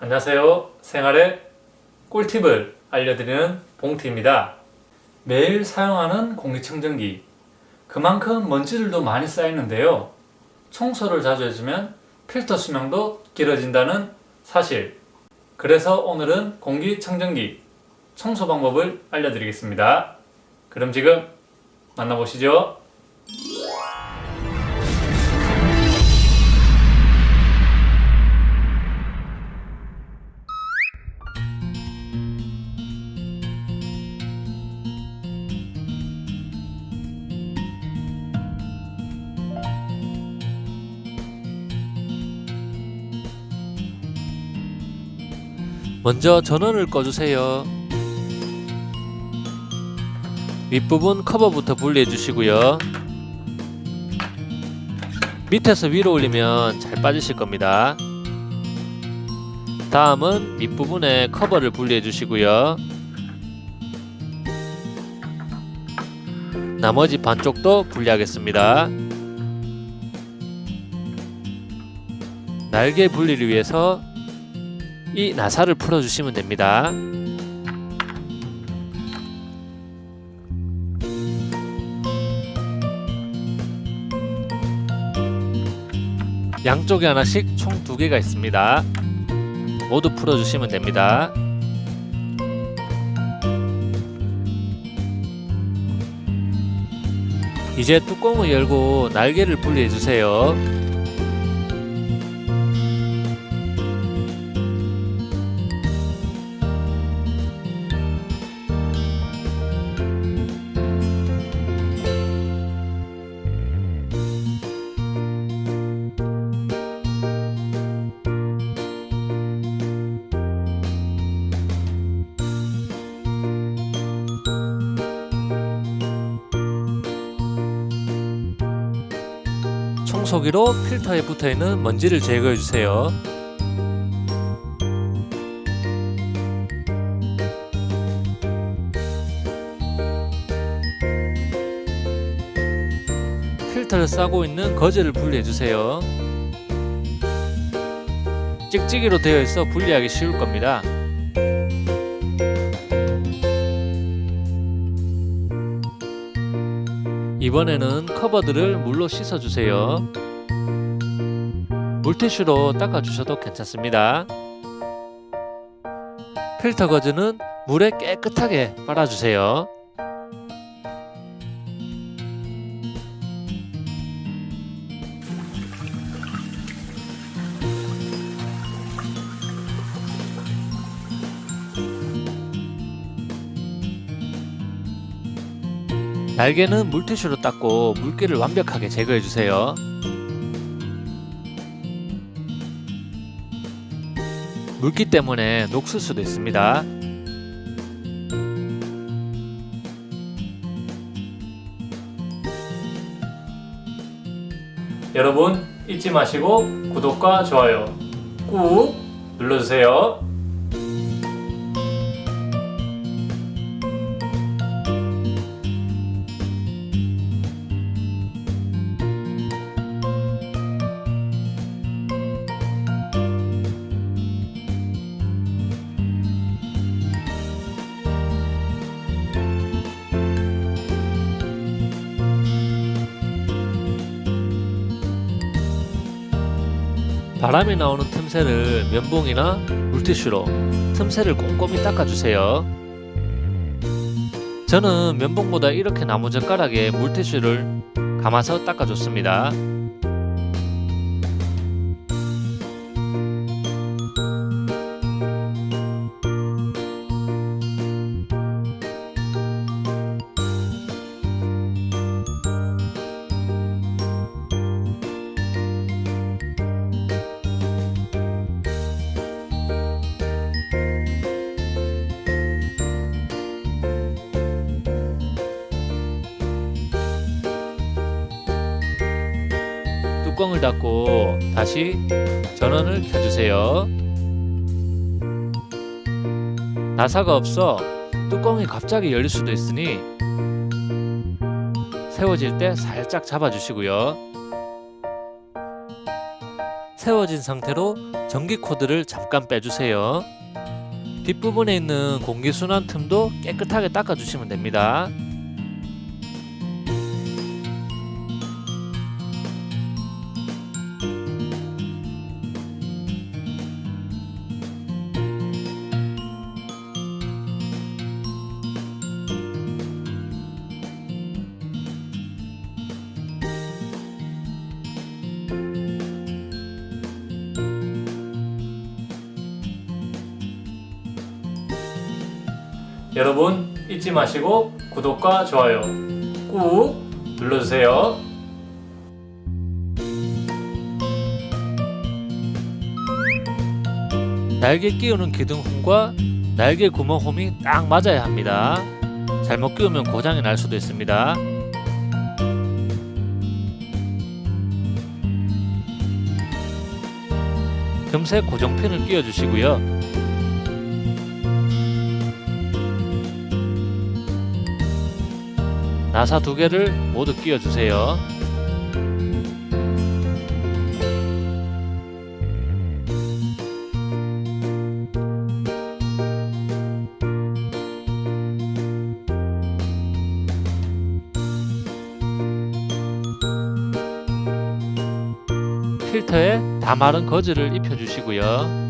안녕하세요. 생활의 꿀팁을 알려드리는 봉티입니다. 매일 사용하는 공기청정기. 그만큼 먼지들도 많이 쌓이는데요. 청소를 자주 해주면 필터 수명도 길어진다는 사실. 그래서 오늘은 공기청정기 청소 방법을 알려드리겠습니다. 그럼 지금 만나보시죠. 먼저 전원을 꺼주세요. 윗부분 커버부터 분리해 주시고요. 밑에서 위로 올리면 잘 빠지실 겁니다. 다음은 밑부분에 커버를 분리해 주시고요. 나머지 반쪽도 분리하겠습니다. 날개 분리를 위해서 이 나사를 풀어주시면 됩니다. 양쪽에 하나씩 총 두 개가 있습니다. 모두 풀어주시면 됩니다. 이제 뚜껑을 열고 날개를 분리해 주세요. 청소기로 필터에 붙어 있는 먼지를 제거해 주세요. 필터를 싸고 있는 거즈를 분리해 주세요. 찍찍이로 되어 있어 분리하기 쉬울 겁니다. 이번에는 커버들을 물로 씻어 주세요. 물티슈로 닦아 주셔도 괜찮습니다. 필터 거즈는 물에 깨끗하게 빨아 주세요. 날개는 물티슈로 닦고 물기를 완벽하게 제거해 주세요. 물기 때문에 녹슬 수도 있습니다. 여러분 잊지 마시고 구독과 좋아요 꾹 눌러주세요. 바람이 나오는 틈새를 면봉이나 물티슈로 틈새를 꼼꼼히 닦아주세요. 저는 면봉보다 이렇게 나무젓가락에 물티슈를 감아서 닦아줬습니다. 뚜껑을 닫고 다시 전원을 켜주세요. 나사가 없어 뚜껑이 갑자기 열릴 수도 있으니 세워질 때 살짝 잡아주시고요. 세워진 상태로 전기 코드를 잠깐 빼주세요. 뒷부분에 있는 공기순환 틈도 깨끗하게 닦아주시면 됩니다. 여러분 잊지 마시고 구독과 좋아요 꾹 눌러주세요. 날개 끼우는 기둥홈과 날개 구멍 홈이 딱 맞아야 합니다. 잘못 끼우면 고장이 날 수도 있습니다. 금색 고정핀을 끼워주시고요. 나사 두 개를 모두 끼워 주세요. 필터에 다 마른 거즈를 입혀 주시고요.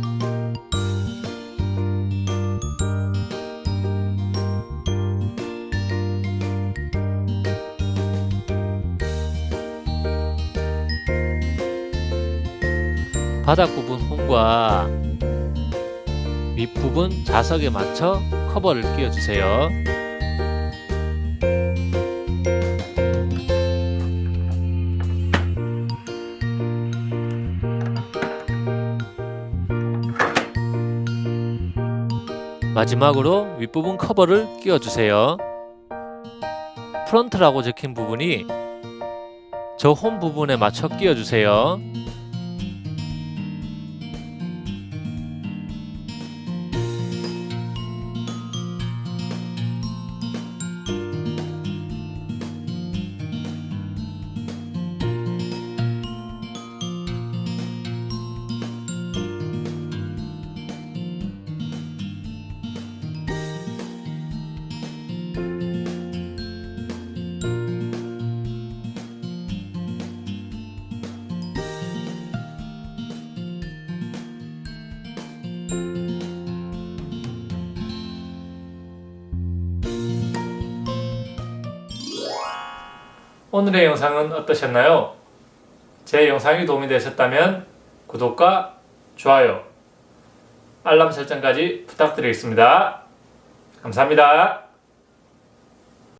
바닥 부분 홈과 윗부분 자석에 맞춰 커버를 끼워주세요. 마지막으로 윗부분 커버를 끼워주세요. 프런트라고 적힌 부분이 저 홈 부분에 맞춰 끼워주세요. 오늘의 영상은 어떠셨나요? 제 영상이 도움이 되셨다면 구독과 좋아요, 알람 설정까지 부탁드리겠습니다. 감사합니다.